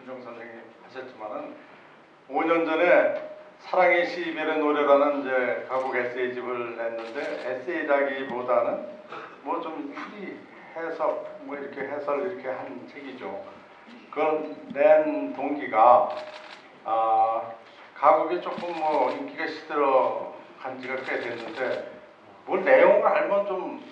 김정 선생님 하셨지만은 5년 전에 사랑의 시이별의 노래라는 이제 가곡 에세이집을 냈는데 에세이라기보다는 뭐 좀 풀이 해석 뭐 이렇게 해설 이렇게 한 책이죠. 그걸 낸 동기가 아 가곡이 조금 뭐 인기가 시들어 간 지가 꽤 됐는데 뭘 내용을 알면 좀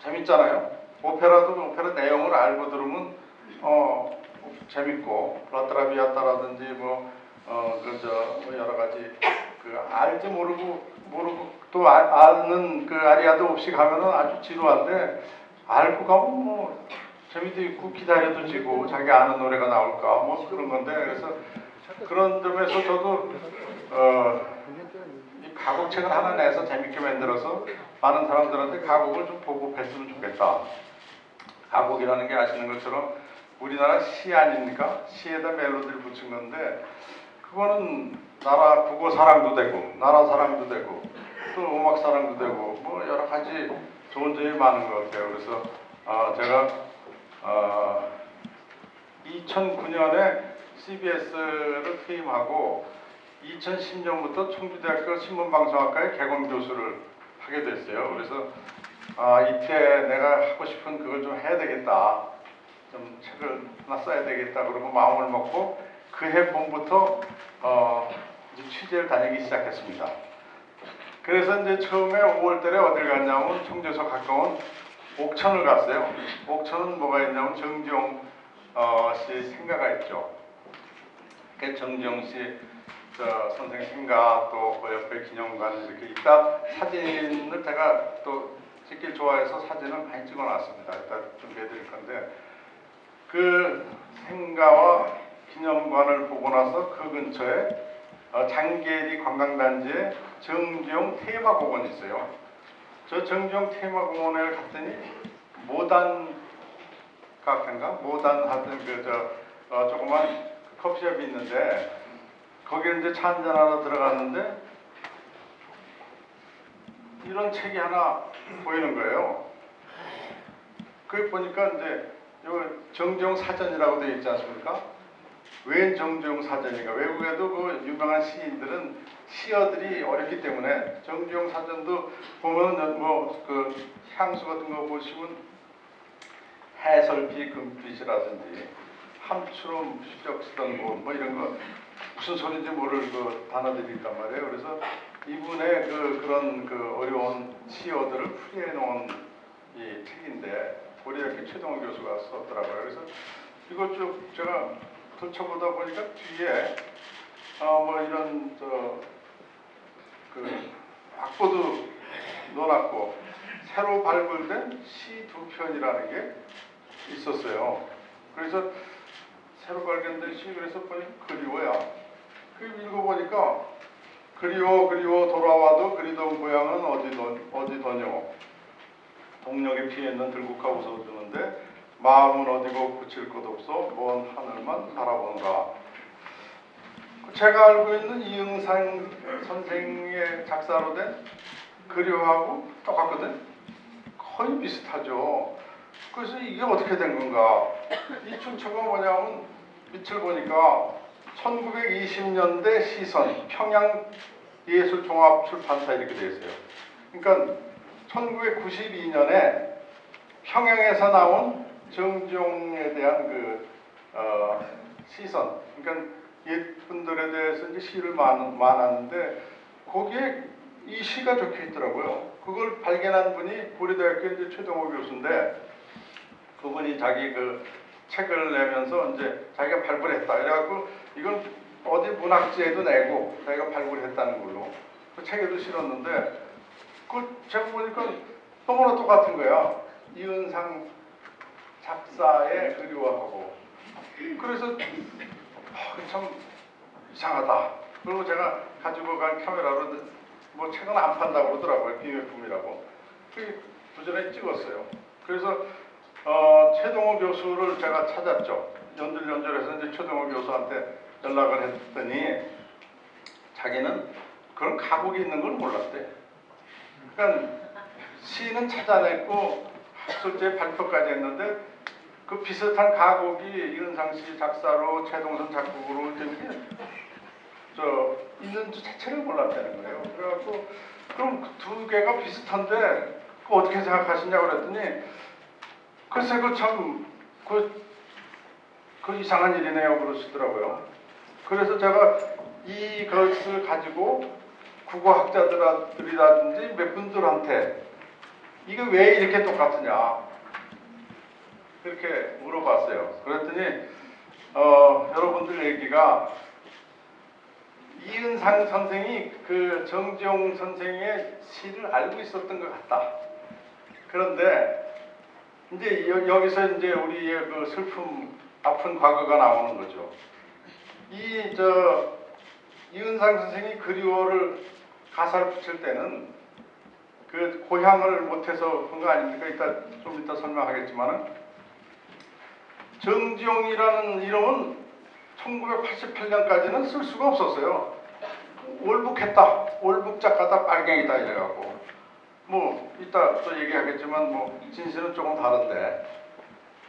재밌잖아요. 오페라도 오페라 내용을 알고 들으면 어 재밌고 라트라비아타라든지 뭐어 그저 뭐 여러 가지 그 알지 모르고 모르고 또 아, 아는 그 아리아도 없이 가면은 아주 지루한데 알고 가면 뭐 재미도 있고 기다려도 지고 자기 아는 노래가 나올까 뭐 그런 건데 그래서 그런 점에서 저도 어 이 가곡책을 하나 내서 재밌게 만들어서 많은 사람들한테 가곡을 좀 보급했으면 좋겠다. 가곡이라는 게 아시는 것처럼 우리나라 시 아닙니까? 시에다 멜로디를 붙인 건데 그거는 나라 국어 사랑도 되고 나라 사랑도 되고 또 음악 사랑도 되고 뭐 여러 가지 좋은 점이 많은 것 같아요. 그래서 아 제가 어, 2009년에 CBS를 퇴임하고 2010년부터 청주대학교 신문방송학과의 개건 교수를 하게 됐어요. 그래서 아 이때 내가 하고 싶은 그걸 좀 해야 되겠다. 좀 책을 하나 써야 되겠다. 그러고 마음을 먹고 그해 봄부터 어, 취재를 다니기 시작했습니다. 그래서 이제 처음에 5월달에 어딜 갔냐면 청주에서 가까운 옥천을 갔어요. 옥천은 뭐가 있냐면 정지용 어, 씨 생가가 있죠. 그 정지용 씨 저, 선생 생가 또 그 옆에 기념관 이렇게 있다 사진을 제가 또 찍길 좋아해서 사진을 많이 찍어놨습니다. 이따 준비해드릴 건데 그 생가와 기념관을 보고 나서 그 근처에 어, 장계리 관광단지에 정지용 테마공원이 있어요. 저 정지용 테마공원에 갔더니 모단 카페인가 모단 하여튼 그저 어, 조그만 커피숍이 있는데 거기에 이제 차 한잔 하러 들어갔는데 이런 책이 하나 보이는 거예요. 그게 보니까 이제 요 정지용 사전이라고 되어 있지 않습니까? 왜 정지용 사전인가? 외국에도 그 유명한 시인들은 시어들이 어렵기 때문에 정지용 사전도 보면 뭐그 향수 같은 거 보시면 해설비 금빛이라든지 함추럼 수적 쓰던 뭐, 뭐 이런 거 무슨 소리인지 모를 그 단어들이 있단 말이에요. 그래서 이분의 그 그런 그 어려운 시어들을 풀이해 놓은 이 책인데 고려대학교 최동호 교수가 썼더라고요. 그래서 이것 쭉 제가 펼쳐보다 보니까 뒤에 어 뭐 이런 저그 악보도 넣어놨고 새로 발굴된 시 두 편이라는 게 있었어요. 그래서 새로 발견된 시 그래서 보니 그리워야 그 읽어보니까 그리워 그리워 돌아와도 그리던 고향은 어디더 어디더뇨 동력에 피해있는 들국화 웃어주는데 마음은 어디고 붙일 것 없어 먼 하늘만 바라보는가 제가 알고 있는 이응상 선생의 작사로 된 그리워하고 똑같거든? 거의 비슷하죠. 그래서 이게 어떻게 된 건가? 이 출처가 뭐냐면 밑을 보니까 1920년대 시선 평양 예술종합출판사 이렇게 되어 있어요. 그러니까 1992년에 평양에서 나온 정종에 대한 그 어, 시선, 그러니까 옛분들에 대해서 이제 시를 많, 많았는데 거기에 이 시가 적혀 있더라고요. 그걸 발견한 분이 고려대학교 이제 최동호 교수인데 그분이 자기 그 책을 내면서 이제 자기가 발굴했다. 그래갖고 이건 어디 문학지에도 내고 자기가 발굴했다는 걸로 그 책에도 실었는데 그 제가 보니까 너무나 똑같은 거야. 이은상 작사에 그리워하고 그래서 아, 참 이상하다. 그리고 제가 가지고 간 카메라로 뭐 책은 안 판다고 그러더라고요. 비밀품이라고. 그 부전에 찍었어요. 그래서 어, 최동호 교수를 제가 찾았죠. 연들연들해서 이제 최동호 교수한테 연락을 했더니 자기는 그런 가곡이 있는 걸 몰랐대. 그러니까 시는 찾아냈고 학술제 발표까지 했는데 그 비슷한 가곡이 이은상 씨 작사로 최동선 작곡으로 되는 게저 있는 줄 자체를 몰랐다는 거예요. 그래갖고 그럼 그 두 개가 비슷한데 그 어떻게 생각하시냐고 그랬더니 글쎄 그참그 그 이상한 일이네요 그러시더라고요. 그래서 제가 이것을 가지고 국어학자들이라든지 몇 분들한테 이게 왜 이렇게 똑같으냐 그렇게 물어봤어요. 그랬더니 어, 여러분들 얘기가 이은상 선생이 그 정지용 선생의 시를 알고 있었던 것 같다. 그런데 이제 여, 여기서 이제 우리의 그 슬픔 아픈 과거가 나오는 거죠. 이 저 이은상 선생이 그리워를 가사를 붙일 때는 그 고향을 못해서 한거 아닙니까? 이따 좀 이따 설명하겠지만은 정지용이라는 이름은 1988년까지는 쓸 수가 없었어요. 월북했다, 월북 작가다, 빨갱이다 이래갖고 뭐 이따 또 얘기하겠지만 뭐 진실은 조금 다른데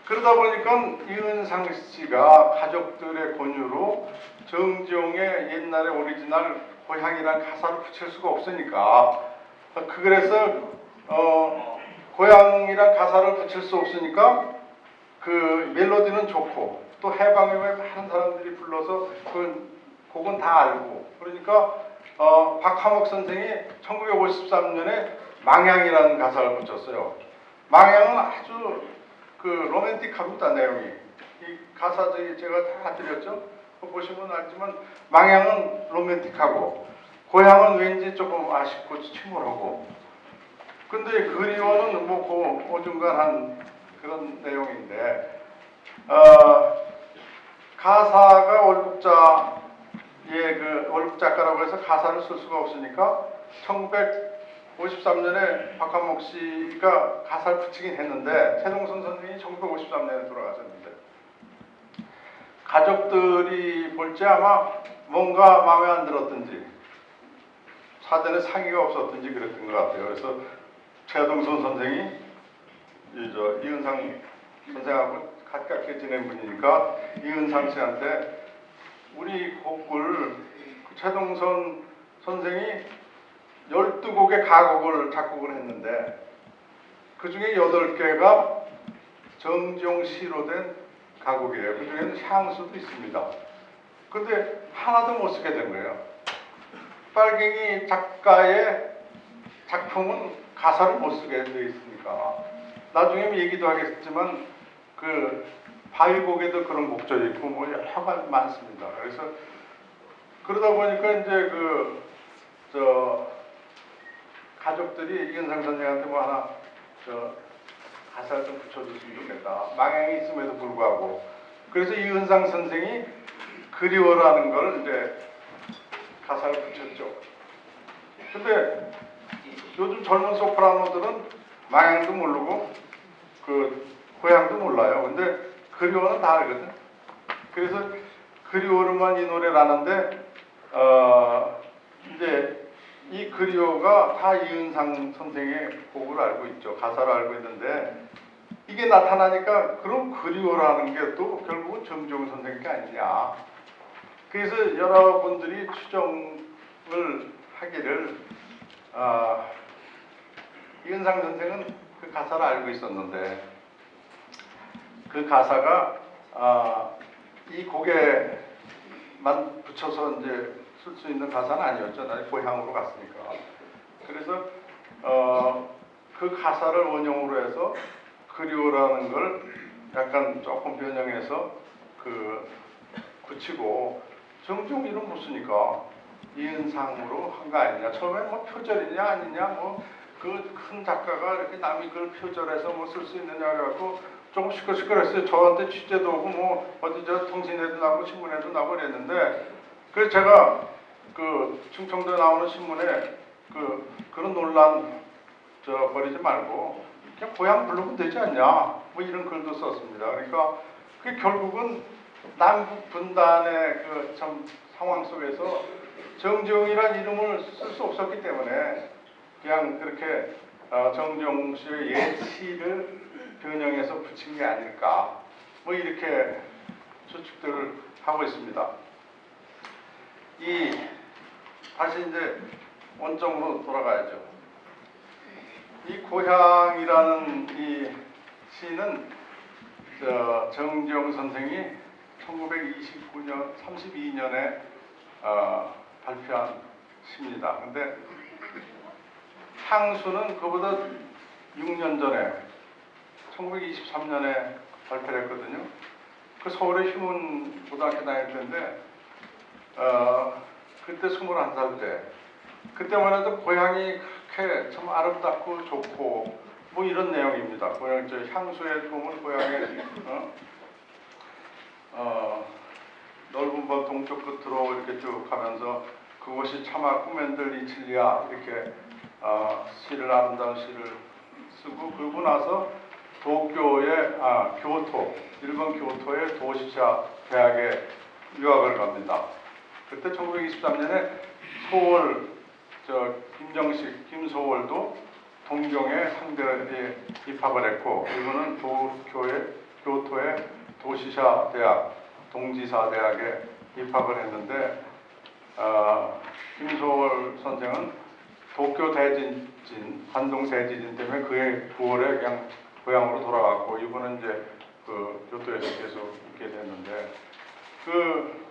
그러다 보니까 이은상 씨가 가족들의 권유로 정지용의 옛날의 오리지널 고향이란 가사를 붙일 수가 없으니까 그 그래서 어 고향이란 가사를 붙일 수 없으니까 그 멜로디는 좋고 또 해방에 많은 사람들이 불러서 그 곡은 다 알고 그러니까 어 박하목 선생이 1953년에 망향이라는 가사를 붙였어요. 망향은 아주 그 로맨틱합니다 내용이 이 가사들이 제가 다 드렸죠. 보시면 알지만 망향은 로맨틱하고 고향은 왠지 조금 아쉽고 침울하고 근데 그리워는 뭐그 어중간한 그런 내용인데 어, 가사가 월북자의 그 월북 작가라고 해서 가사를 쓸 수가 없으니까 1953년에 박한목 씨가 가사를 붙이긴 했는데 최동선 선생이 1953년에 돌아가셨는데 가족들이 볼 때 아마 뭔가 마음에 안 들었든지 사전에 상의가 없었든지 그랬던 것 같아요. 그래서 최동선 선생이 이저 이은상 선생하고 가깝게 지낸 분이니까 이은상 씨한테 우리 곡을 최동선 선생이 12곡의 가곡을 작곡을 했는데 그 중에 8개가 정지용 시로 된 가곡이에요. 그 중에는 향수도 있습니다. 근데 하나도 못 쓰게 된 거예요. 빨갱이 작가의 작품은 가사를 못 쓰게 돼 있으니까 나중에 얘기도 하겠지만 그 바위곡에도 그런 곡절이 있고 뭐 여러 가지 많습니다. 그래서 그러다 보니까 이제 그 저 가족들이 이은상 선생한테 뭐 하나 저 가사를 좀 붙여줬으면 좋겠다. 망향이 있음에도 불구하고 그래서 이은상 선생이 그리워라는 걸 이제 가사를 붙였죠. 근데 요즘 젊은 소프라노들은 망향도 모르고 그 고향도 몰라요. 근데 그리워는 다 알거든. 그래서 그리워로만 이 노래를 아는데 어 이제 이 그리워가 다 이은상 선생의 곡을 알고 있죠. 가사를 알고 있는데 이게 나타나니까 그럼 그리워라는 게 또 결국은 정종 선생 게 아니냐. 그래서 여러분들이 추정을 하기를 아, 이은상 선생은 그 가사를 알고 있었는데 그 가사가 아, 이 곡에만 붙여서 이제 쓸 수 있는 가사는 아니었죠. 나 고향으로 갔으니까. 그래서 어, 그 가사를 원형으로 해서 그리워라는 걸 약간 조금 변형해서 그 붙이고 정종 이름 못 쓰니까 이은상으로 한 거 아니냐. 처음에 뭐 표절이냐 아니냐 뭐 그 큰 작가가 이렇게 남이 그걸 표절해서 뭐 쓸 수 있느냐 그래갖고 조금 시끌시끌했어요. 저한테 취재도 오고 뭐 어디 저 통신에도 나고 신문에도 나고 그랬는데 그래서 제가 그 충청도에 나오는 신문에 그 그런 논란 저 버리지 말고 그냥 고향 부르면 되지 않냐 뭐 이런 글도 썼습니다. 그러니까 그 결국은 남북 분단의 그 참 상황 속에서 정지용이라는 이름을 쓸 수 없었기 때문에 그냥 그렇게 어, 정지용 씨의 옛 시를 변형해서 붙인 게 아닐까 뭐 이렇게 추측들을 하고 있습니다. 이 다시 이제 원점으로 돌아가야죠. 이 고향이라는 이 시는 저 정지영 선생이 1929년 32년에 어, 발표한 시입니다. 근데 향수는 그보다 6년 전에 1923년에 발표를 했거든요. 그 서울의 휴문 고등학교 다닐 때인데 어, 그때 21살 때 그때만 해도 고향이 그렇게 참 아름답고 좋고 뭐 이런 내용입니다. 고향 저 향수의 도움을 고향에 어? 어, 넓은 법 동쪽 끝으로 이렇게 쭉 가면서 그곳이 차마 꿈엔들 이칠리아 이렇게 어, 시를 아름다운 시를 쓰고 그러고 나서 도쿄의 아 교토 일본 교토의 도시차 대학에 유학을 갑니다. 그때 1923년에 소월 저 김정식 김소월도 동경에 상대에 입학을 했고 이분은 도쿄의 교토의 도시사 대학 동지사 대학에 입학을 했는데 어, 김소월 선생은 도쿄 대지진 한동 대지진 때문에 그의 9월에 그냥 고향으로 돌아갔고 이분은 이제 그 교토에서 계속 있게 됐는데 그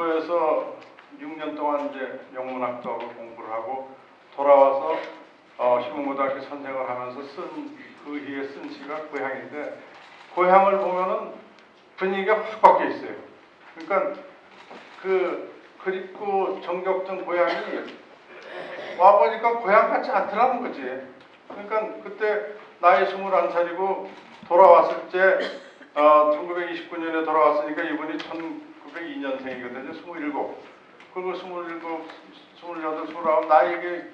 교토에서 6년 동안 이제 영문학적으로 공부를 하고 돌아와서 어, 희문고등학교 선생을 하면서 쓴그 이후에 쓴 시가 고향인데 고향을 보면은 분위기가 확 바뀌어 있어요. 그러니까 그 그립고 정겹던 고향이 와 보니까 고향 같지 않더라는 거지. 그러니까 그때 나이 21살이고 돌아왔을 때 어, 1929년에 돌아왔으니까 이분이 1902년생이거든요. 27. 그리고 27, 28, 29 나이가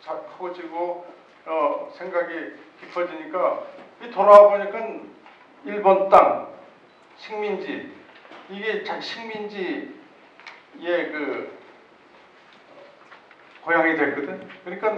자- 커지고 어, 생각이 깊어지니까 이 돌아와 보니까 일본 땅 식민지 이게 자 식민지의 그 고향이 됐거든. 그러니까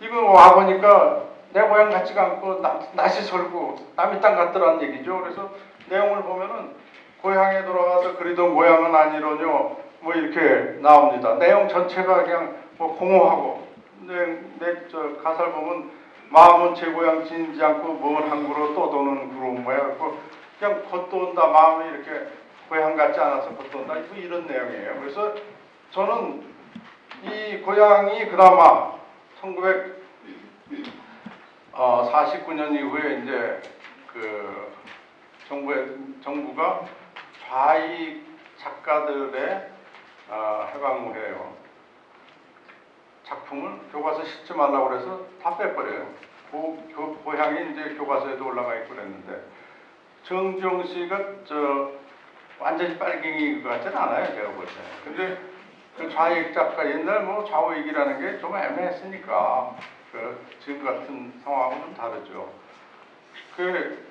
이거 와 보니까 내 고향 같지가 않고 나, 낯이 설고 남의 땅 같더라는 얘기죠. 그래서 내용을 보면은 고향에 돌아가서 그리던 모양은 아니로뇨 뭐 이렇게 나옵니다. 내용 전체가 그냥 뭐 공허하고 내내저 가사를 보면 마음은 제 고향 지지 않고 먼 항구로 떠도는 구름 모야 갖고 그냥 겉도온다 마음이 이렇게 고향 같지 않아서 겉도온다 뭐 이런 내용이에요. 그래서 저는 이 고향이 그나마 1949년 이후에 이제 그 정부의 정부가 좌익 작가들의 어, 해방무예요. 작품을 교과서 싣지 말라고 그래서 다 빼버려요. 고, 교, 고향이 이제 교과서에도 올라가 있고 그랬는데 정지용 씨가 저 완전히 빨갱이 같지는 않아요 제가 볼 때. 근데 그 좌익 작가 옛날 뭐 좌우익이라는 게 좀 애매했으니까 그 지금 같은 상황은 다르죠. 그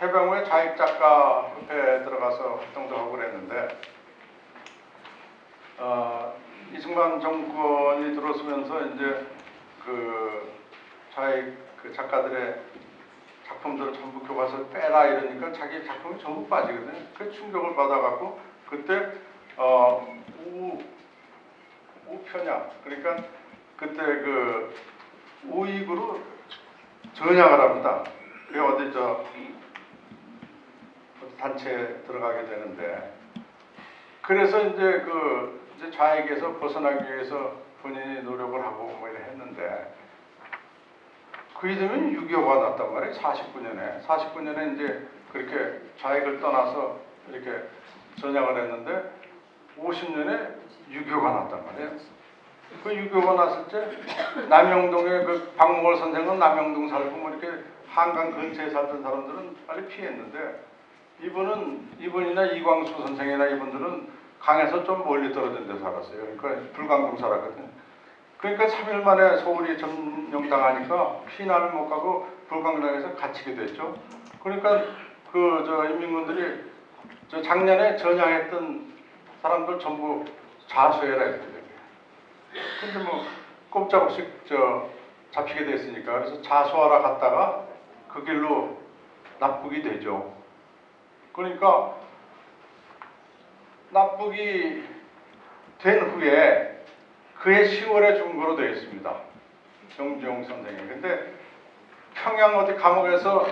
해병 후에 좌익 작가 협회에 들어가서 활동도 하고 그랬는데 어, 이승만 정권이 들어서면서 이제 그 좌익 그 작가들의 작품들을 전부 교과서 빼라 이러니까 자기 작품이 전부 빠지거든요. 그 충격을 받아갖고 그때 어, 우 우편향 그러니까 그때 그 우익으로 전향을 합니다. 그 어디 저 단체에 들어가게 되는데 그래서 이제 그 이제 좌익에서 벗어나기 위해서 본인이 노력을 하고 뭐 이래 했는데 그이 되면 6.25가 났단 말이에요. 49년에 49년에 이제 그렇게 좌익을 떠나서 이렇게 전향을 했는데 50년에 6.25가 났단 말이에요. 그 6.25가 났을 때 남영동에 그 박몽월 선생은 남영동 살고 뭐 이렇게 한강 근처에 살던 사람들은 빨리 피했는데 이분은 이분이나 이광수 선생이나 이분들은 강에서 좀 멀리 떨어진 데 살았어요. 그러니까 불광동 살았거든요. 그러니까 3일 만에 서울이 점령당하니까 피난을 못 가고 불광동에서 갇히게 됐죠. 그러니까 그 저 인민군들이 저 작년에 전향했던 사람들 전부 자수해라 이랬거든요. 근데 뭐 꼼짝없이 저 잡히게 됐으니까 그래서 자수하러 갔다가 그 길로 납북이 되죠. 그러니까 납북이 된 후에 그해 10월에 중거로 되어 있습니다. 정주영 선생이. 근데 평양 어디 감옥에서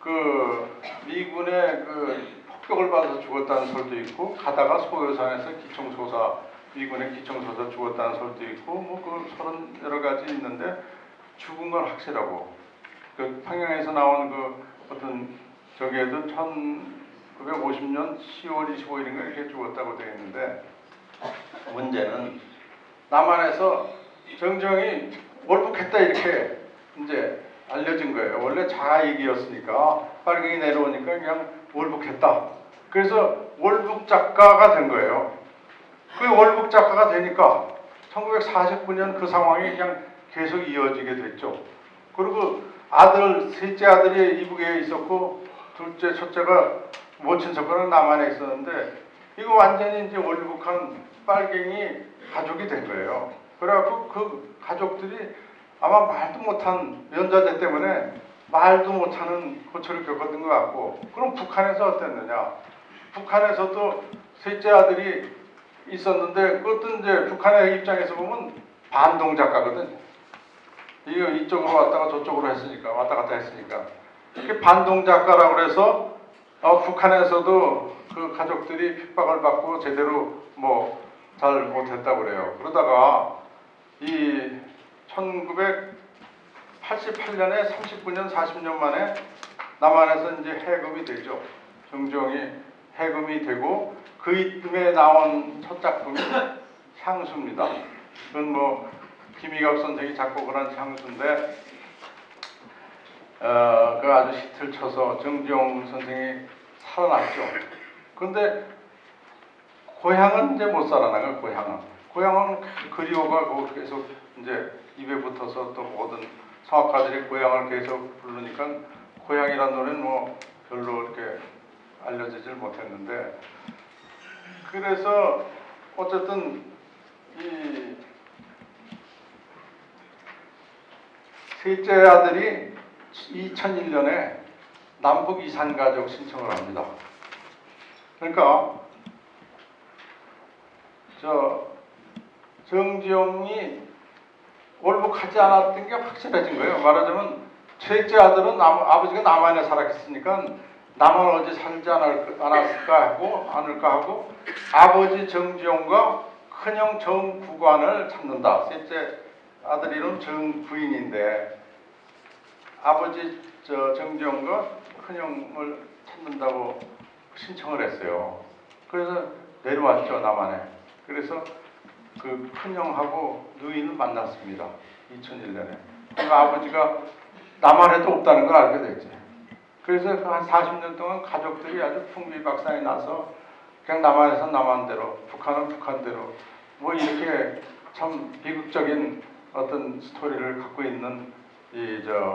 그 미군의 그 폭격을 받아서 죽었다는 설도 있고 가다가 소요산에서 기총소사 미군의 기총소사 죽었다는 설도 있고 뭐그 서른 여러 가지 있는데 죽은 건 확실하고 그 평양에서 나온 그 어떤 저기에도 1950년 10월 25일인가 이렇게 죽었다고 되어 있는데 문제는 남한에서 정정이 월북했다 이렇게 이제 알려진 거예요. 원래 자익이었으니까 빨갱이 내려오니까 그냥 월북했다. 그래서 월북 작가가 된 거예요. 그 월북 작가가 되니까 1949년 그 상황이 그냥 계속 이어지게 됐죠. 그리고 아들 셋째 아들이 이북에 있었고 둘째 첫째가 모친 석가는 남한에 있었는데 이거 완전히 이제 월북한 빨갱이 가족이 된 거예요. 그래갖고 그 가족들이 아마 말도 못한 면자제 때문에 말도 못하는 고초를 겪었던 것 같고 그럼 북한에서 어땠느냐? 북한에서도 셋째 아들이 있었는데 그것도 이제 북한의 입장에서 보면 반동 작가거든. 이쪽으로 왔다가 저쪽으로 했으니까 왔다 갔다 했으니까 이렇게 반동 작가라고 그래서 어, 북한에서도 그 가족들이 핍박을 받고 제대로 뭐 잘 못했다고 그래요. 그러다가 이 1988년에 39년 40년 만에 남한에서 이제 해금이 되죠. 정정이 해금이 되고 그 이듬해 나온 첫 작품이 향수입니다. 그건 뭐 김희갑 선생이 작곡을 한 향수인데 어, 그 아주 히트를 쳐서 정지용 선생이 살아났죠. 근데 고향은 이제 못 살아나가 고향은 고향은 그리워가 그 계속 이제 입에 붙어서 또 모든 성악가들이 고향을 계속 부르니까 고향이라는 노래는 뭐 별로 이렇게 알려지질 못했는데 그래서 어쨌든 이 셋째 아들이 2001년에 남북 이산 가족 신청을 합니다. 그러니까 저 정지용이 월북하지 않았던 게 확실해진 거예요. 말하자면 셋째 아들은 남, 아버지가 남한에 살았으니까 남한 어디 살지 않았을까 하고 않을까 하고 아버지 정지용과 큰형 정부관을 찾는다. 셋째 아들 이름 정부인인데 아버지 저 정지용과 큰형을 찾는다고 신청을 했어요. 그래서 내려왔죠 남한에. 그래서 그 큰형하고 누이를 만났습니다. 2001년에. 그 아버지가 남한에도 없다는 걸 알게 됐죠. 그래서 그한 40년 동안 가족들이 아주 풍비박산이 나서 그냥 남한에서 남한대로, 북한은 북한대로 뭐 이렇게 참 비극적인 어떤 스토리를 갖고 있는 이저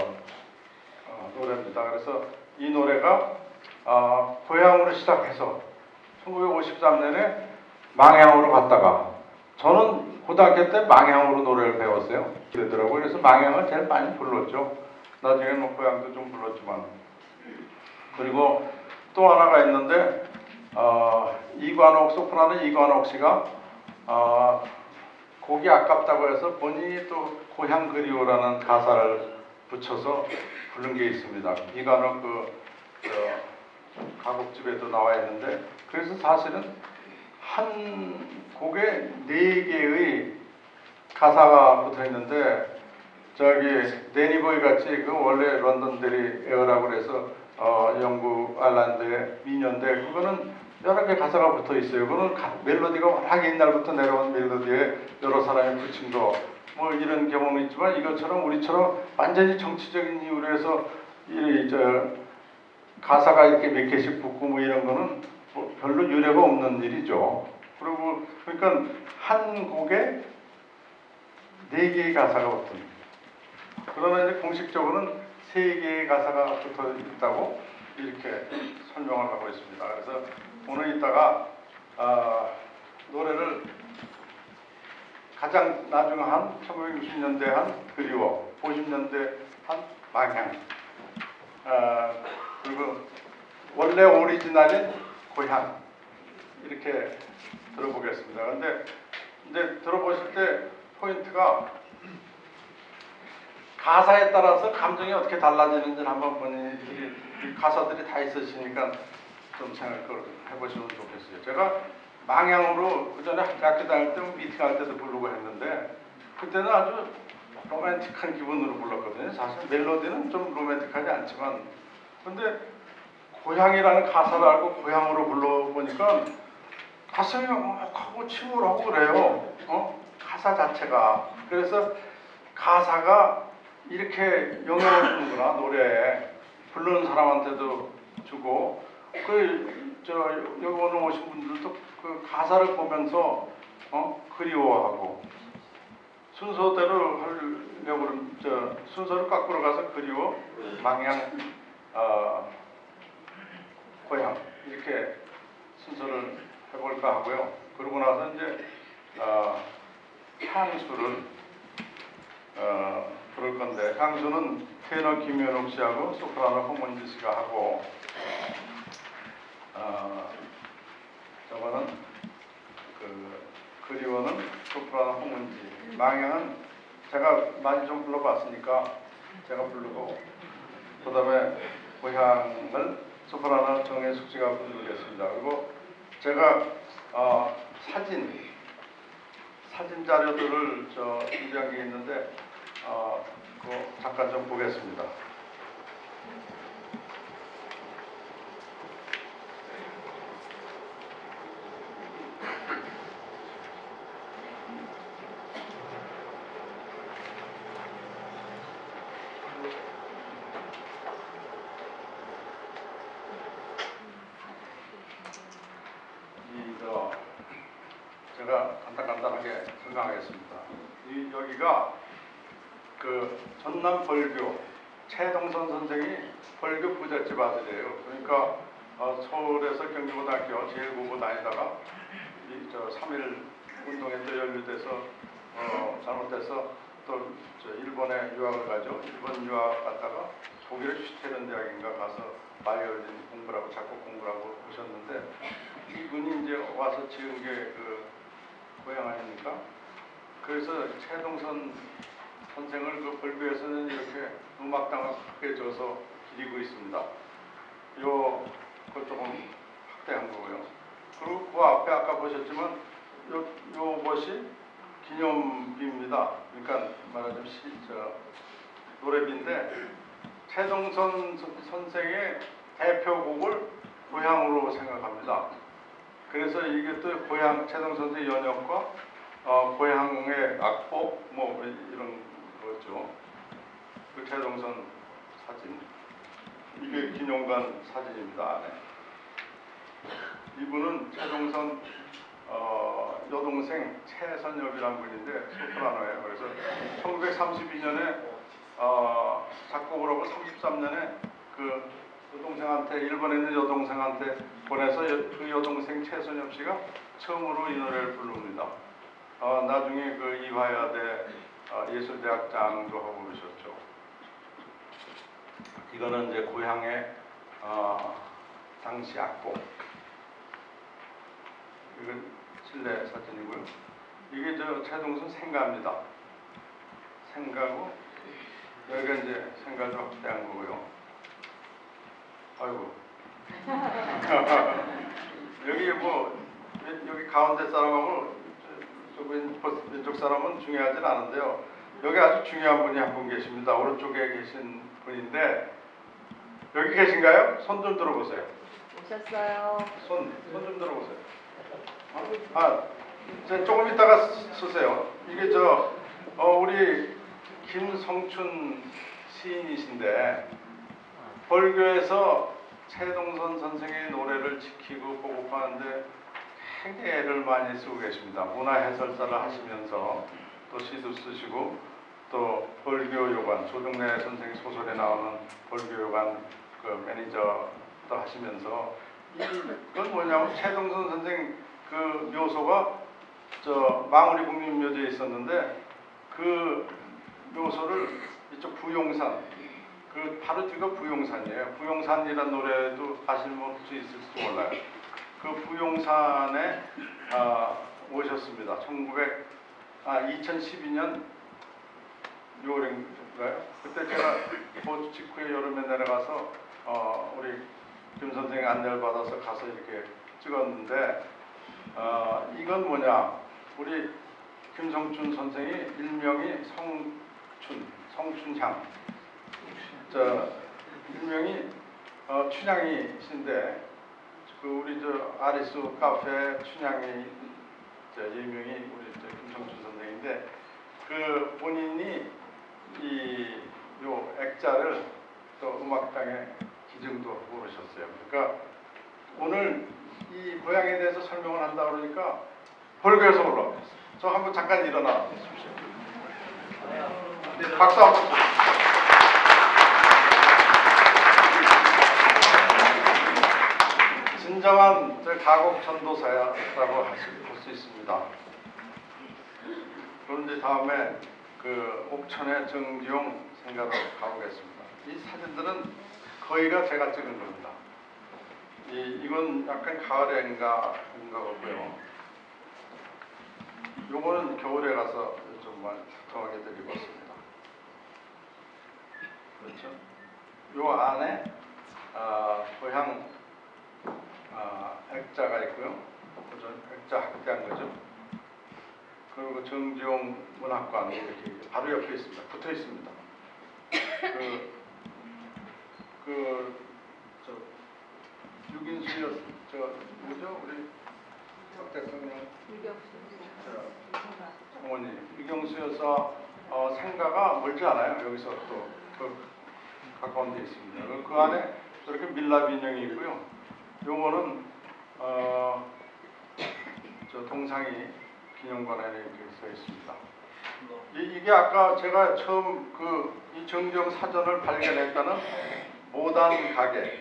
어, 노래입니다. 그래서 이 노래가 어, 고향으로 시작해서 1953년에 망향으로 갔다가 저는 고등학교 때 망향으로 노래를 배웠어요. 그러더라고요. 그래서 망향을 제일 많이 불렀죠. 나중에 뭐 고향도 좀 불렀지만 그리고 또 하나가 있는데 어, 이관옥 소프라노 이관옥 씨가 어, 곡이 아깝다고 해서 본인이 또 고향 그리워라는 가사를 붙여서 부른 게 있습니다. 이관옥 그 저, 가곡집에도 나와 있는데 그래서 사실은 한 곡에 네 개의 가사가 붙어 있는데 저기 데니보이 같이 그 원래 런던들이 에어라고 그래서 어 영국 아일랜드의 민요인데 그거는 여러 개 가사가 붙어 있어요. 그거는 가- 멜로디가 워낙 옛날부터 내려온 멜로디에 여러 사람이 붙인 거 뭐 이런 경우는 있지만 이것처럼 우리처럼 완전히 정치적인 이유로 해서 이저 가사가 이렇게 몇 개씩 붙고 뭐 이런 거는 뭐 별로 유례가 없는 일이죠. 그리고 그러니까 한 곡에 네 개의 가사가 붙은. 그러나 이제 공식적으로는 세 개의 가사가 붙어 있다고 이렇게 설명을 하고 있습니다. 그래서 오늘 이따가 아, 노래를 가장 나중 한 1960년대 한 그리워, 50년대 한 망향, 아, 그리고 원래 오리지널인 고향 이렇게 들어보겠습니다. 근데 이제 들어보실 때 포인트가 가사에 따라서 감정이 어떻게 달라지는지 한번 본인들이 이 가사들이 다 있으시니까 좀 생각을 해보시면 좋겠어요. 제가 망향으로 그 전에 학교 다닐 때 미팅할 때도 부르고 했는데 그때는 아주 로맨틱한 기분으로 불렀거든요. 사실 멜로디는 좀 로맨틱하지 않지만 근데 고향이라는 가사를 알고 고향으로 불러보니까 가슴이 욱하고 침울하고 그래요. 어? 가사 자체가. 그래서 가사가 이렇게 영향을 주는구나 노래에 부르는 사람한테도 주고 그 저 여기 오늘 오신 분들도 그 가사를 보면서 어 그리워하고 순서대로 하려고 그러면 저 순서를 거꾸로 가서 그리워 망향 어, 고향 이렇게 순서를 해볼까 하고요. 그러고 나서 이제 어, 향수를 어, 부를 건데 향수는 테너 김현욱 씨하고 소프라노 홍문지 씨가 하고 어, 저거는 그 그리워는 소프라노 홍문지 망향은 제가 많이 좀 불러봤으니까 제가 부르고 그 다음에 고향을 소프라노 정혜숙 씨가 부르겠습니다. 그리고 제가 어, 사진 사진 자료들을 저 준비한 게 있는데 어, 잠깐 좀 보겠습니다. 이저 제가 간단간단하게 설명하겠습니다. 이 여기가 그 전남 벌교 최동선 선생이 벌교 부잣집 아들이에요. 그러니까 어, 서울에서 경기고등학교 제1고고 다니다가 이저 3.1 운동에 또 연루돼서 어, 잘못돼서 또 저 일본에 유학을 가죠. 일본 유학 갔다가 독일의 슈테른 대학인가 가서 바이올린 작곡 공부를 하고 오셨는데 이분이 이제 와서 지은 게그 고향 아닙니까? 그래서 최동선 선생을 그 벌교에서는 이렇게 음악당을 크게 줘서 기리고 있습니다. 요, 그 조금 확대한 거고요. 그리고 그 앞에 아까 보셨지만 요, 요것이 기념비입니다. 그러니까 말하자면 시, 저, 노래비인데 최동선 선- 선생의 대표곡을 고향으로 생각합니다. 그래서 이게 또 고향 최동 선생 연역과 어, 고향의 악보 뭐 이런 거죠. 그 최동선 사진 이게 기념관 사진입니다 안에. 이분은 최동선 어, 여동생 최선엽이라는 분인데 소프라노예요. 그래서 1932년에 어, 작곡을 하고 33년에 그 여동생한테 일본에 있는 여동생한테 보내서 여- 그 여동생 최선엽 씨가 처음으로 이 노래를 부릅니다. 어, 나중에 그 이화여대 어, 예술대학장도 하고 그러셨죠. 이거는 이제 고향의 어, 당시 악보. 이건 실내 사진이고요. 이게 저 최동선 생가입니다. 생가고 여기가 이제 생가를 확대한 거고요. 아이고. 여기 뭐 여기 가운데 사람하고 왼쪽 사람은 중요하진 않은데요. 여기 아주 중요한 분이 한 분 계십니다. 오른쪽에 계신 분인데 여기 계신가요? 손 좀 들어보세요. 오셨어요. 손, 손 좀 들어보세요. 어? 아, 이제 조금 이따가 쓰- 쓰세요. 이게 저, 어, 우리 김성춘 시인이신데, 벌교에서 최동선 선생의 노래를 지키고 보급하는데 굉장히 애를 많이 쓰고 계십니다. 문화 해설사를 하시면서 또 시도 쓰시고 또 벌교 요관 조정래 선생 소설에 나오는 벌교 요관 그 매니저도 하시면서 이건 뭐냐면 최동선 선생 그 묘소가 저 망우리 국립묘지에 있었는데 그 묘소를 이쪽 부용산 그 바로 뒤가 부용산이에요. 부용산이라는 노래도 아시는 분수 있을지 몰라요. 그 부용산에 아, 오셨습니다. 1900, 아, 2012년 6월인가요? 그때 제가 그 직후에 여름에 내려가서 어, 우리 김 선생의 안내를 받아서 가서 이렇게 찍었는데 어, 이건 뭐냐? 우리 김성춘 선생이 일명이 성춘, 성춘향. 저 일명이 어, 춘향이신데 그 우리 저 아리수 카페 춘향이 저 일명이 우리 저 김성춘 선생인데 그 본인이 이 요 액자를 또 음악당에 기증도 모르셨어요. 그러니까 오늘 이 고향에 대해서 설명을 한다 그러니까 벌교에서 올라왔어요. 저 한번 잠깐 일어나 주십시오. 네, 박수 한번. 쳐. 진정한 저 가곡 전도사라고 볼수 있습니다. 이제 다음에 그 옥천의 정지용 생가로 가보겠습니다. 이 사진들은 거의가 제가 찍은 겁니다. 이, 이건 약간 가을인가 인가 같고요. 요거는 겨울에 가서 정말 두툼하게 드리고 있습니다. 그렇죠? 요 안에 아, 고향 아, 액자가 있고요. 그죠? 액자 확대한 거죠. 그리고 정지용 문학관 이렇게 바로 옆에 있습니다. 붙어 있습니다. 그, 그, 저, 유긴수여, 저, 누구죠? 우리 박 대통령, 저, 어머니, 유경수 여사 어, 생가가 멀지 않아요. 여기서 또, 그, 가까운 데 있습니다. 그- 그 안에 저렇게 밀랍 인형이 있고요. 요거는, 어, 저 동상이 기념관에 이렇게 써 있습니다. 이, 이게 아까 제가 처음 그 이 정경 사전을 발견했다는 모던 가게,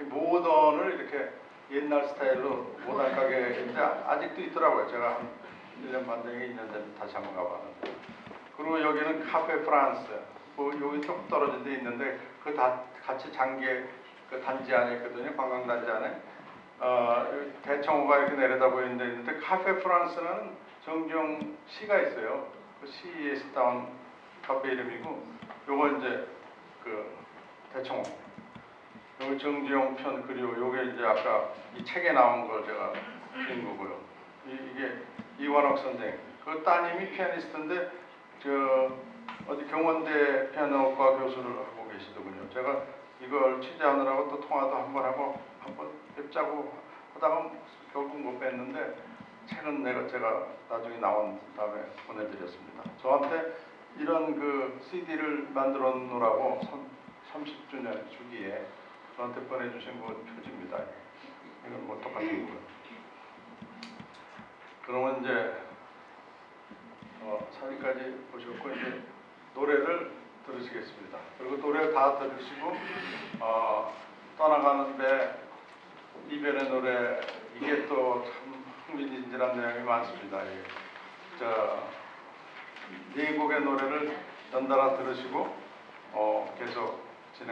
이 모던을 이렇게 옛날 스타일로 모던 가게인데 아직도 있더라고요. 제가 한 1년 반 전에 2년 전에 다시 한번 가봤는데. 그리고 여기는 카페 프랑스, 뭐 여기 좀 떨어진 데 있는데 그 다 같이 장계 그 단지 안에 있거든요. 관광 단지 안에. 어, 대청호가 이렇게 내려다 보이는 데 있는데 카페 프랑스는 정경 시가 있어요. 그 시에서 따온 카페 이름이고 요거 이제 그 대청호. 요거 정지용 편 그리고 요게 이제 아까 이 책에 나온 걸 제가 그린 거고요. 이, 이게 이완옥 선생. 그 따님이 피아니스트인데 저 어디 경원대 피아노과 교수를 하고 계시더군요. 제가 이걸 취재하느라고 또 통화도 한 번 하고 한 번 뵙자고 하다가 결국 못 뵀는데 책은 내가 제가 나중에 나온 다음에 보내드렸습니다. 저한테 이런 그 CD를 만들어 놓으라고 30주년 주기에 저한테 보내주신 분 표지입니다. 이건 뭐 똑같은 거고요. 그러면 이제 어, 사진까지 보셨고 이제 노래를 들으시겠습니다. 그리고 노래 다 들으시고 어, 떠나가는데 이별의 노래 이게 또 참 흥미진진한 내용이 많습니다. 예. 저네 곡의 노래를 연달아 들으시고 어, 계속 진